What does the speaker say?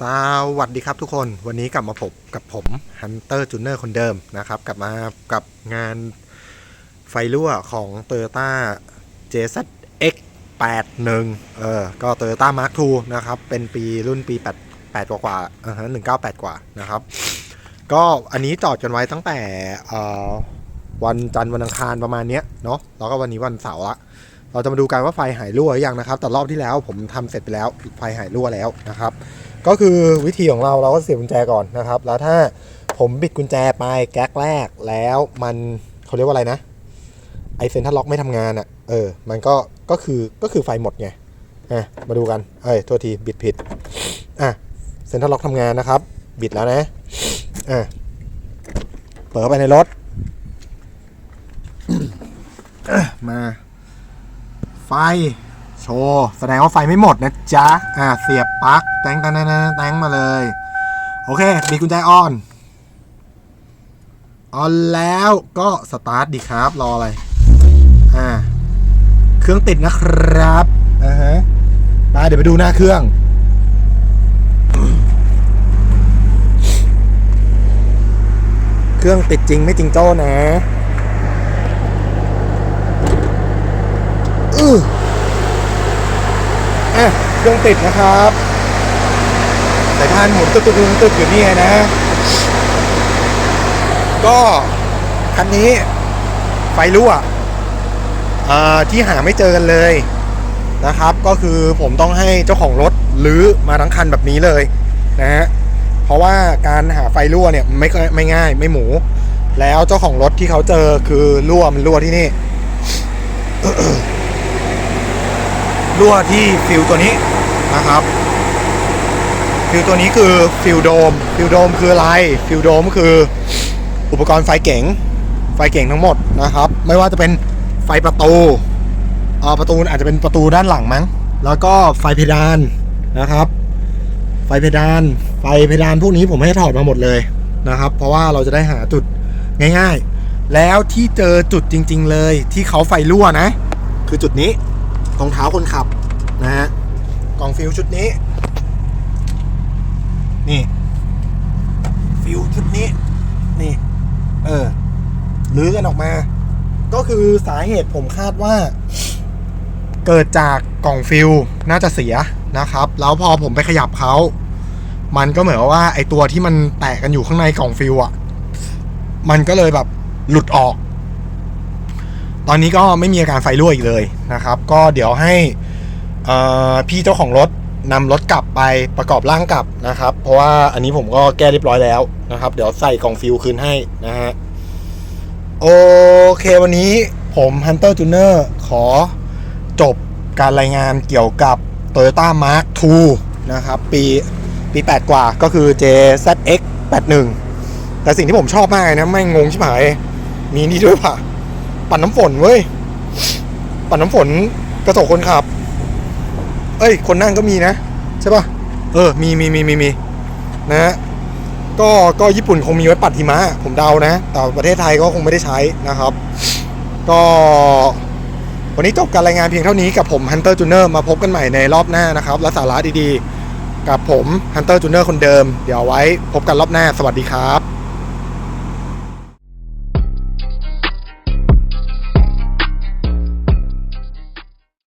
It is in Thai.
สวัสดีครับทุกคนวันนี้กลับมาพบกับผมฮันเตอร์จูเนอร์คนเดิมนะครับ กลับมากับงานไฟรั่วของ t o y ยต้า JZX 81เออก็ t o y ยต้า Mark II นะครับ เป็นปีรุ่นปี 8 8 กว่ากว่าอ่าฮะ198 กว่านะครับ ก็อันนี้จอดกันไว้ตั้งแต่วันจันทร์วันอังคารประมาณเนี้ยเนาะแล้วก็วันนี้วันเสาร์ละเราจะมาดูกันว่าไฟหายรั่วหรือยังนะครับ แต่รอบที่แล้วผมทำเสร็จไปแล้วไฟหายรั่วแล้วนะครับ ก็คือวิธีของเราเราก็เสียบกุญแจก่อนนะครับ แล้วถ้าผมบิดกุญแจไปแก๊กแรกแล้วมันเขาเรียกว่าอะไรนะไอเซนทัลล็อกไม่ทำงานอะ่ะเออ มันก็ก็คือก็คือไฟหมดไงอะมาดูกันเอ้ยโทษทีบิดผิดอะเซนทัลล็อกทำงานนะครับ บิดแล้วนะอะเปิดเข้าไปในรถมาไฟ โชว์แสดงว่าไฟไม่หมดนะจ๊ะ อ่า เสียบปลั๊กแตงแตงแตงแตงมาเลย โอเคมีกุญแจออนออนแล้วก็สตาร์ทดีครับ รออะไร อ่า เครื่องติดนะครับอ่าฮะมาเดี๋ยวไปดูหน้าเครื่องเครื่องติดจริงไม่จริงโจ้นะอือ อะ เครื่องติดนะครับสายพานหมุนตึกตึกตึกตึกอยู่นี่นะ ก็คันนี้ไฟรั่วอ่อที่หาไม่เจอกันเลยนะครับ ก็คือผมต้องให้เจ้าของรถรื้อมาทั้งคันแบบนี้เลยนะฮะเพราะว่าการหาไฟรั่วเนี่ยไม่ไม่ง่ายไม่หมู แล้วเจ้าของรถที่เขาเจอคือรั่วมันรั่วที่นี่รั่วที่ฟิวตัวนี้ นะครับ ฟิวตัวนี้คือฟิวโดม ฟิวโดมคืออะไร ฟิวโดมคืออุปกรณ์ไฟเก๋ง ไฟเก๋งทั้งหมดนะครับ ไม่ว่าจะเป็นไฟประตูประตูอาจจะเป็นประตูด้านหลังมั้ง แล้วก็ไฟเพดานนะครับ ไฟเพดาน ไฟเพดานพวกนี้ผมให้ถอดมาหมดเลยนะครับ เพราะว่าเราจะได้หาจุดง่ายๆ แล้วที่เจอจุดจริง ๆ เลยที่เขาไฟรั่วนะ คือจุดนี้รองเท้าคนขับนะฮะ ล่องฟิวชุดนี้ นี่ ฟิวชุดนี้ นี่ เออลื้อกันออกมา ก็คือสาเหตุผมคาดว่า เกิดจากกล่องฟิวน่าจะเสียนะครับ แล้วพอผมไปขยับเขามันก็เหมือนว่าไอตัวที่มันแตกกันอยู่ข้างในกล่องฟิวอะ่ะ มันก็เลยแบบหลุดออก ตอนนี้ก็ไม่มีอาการไฟรั่วอีกเลยนะครับ ก็เดี๋ยวให้ พี่เจ้าของรถนำรถกลับไปประกอบร่างกลับนะครับ เพราะว่าอันนี้ผมก็แก้เรียบร้อยแล้วนะครับ เดี๋ยวใส่กล่องฟิลคืนให้นะฮะโอเควันนี้ผม Hunter Junior ขอจบการรายงานเกี่ยวกับ Toyota Mark II นะครับ ปีปี 8 กว่าก็คือ JZX 81 แต่สิ่งที่ผมชอบมากนะไม่งงงชิบหายมีนี่ด้วยป่ะ ปั่นน้ำฝนเว้ย ปั่นน้ำฝนกระจกคนขับ เอ้ย คนนั่งก็มีนะ ใช่ป่ะ เออ มีมีมีมีมีนะฮะก็ก็ญี่ปุ่นคงมีไว้ปัดหิมะ ผมเดานะ แต่ประเทศไทยก็คงไม่ได้ใช้นะครับ ก็วันนี้จบการรายงานเพียงเท่านี้กับผม Hunter Junior มาพบกันใหม่ในรอบหน้านะครับ และสาระดีๆ กับผม Hunter Junior คนเดิม เดี๋ยวไว้พบกันรอบหน้า สวัสดีครับ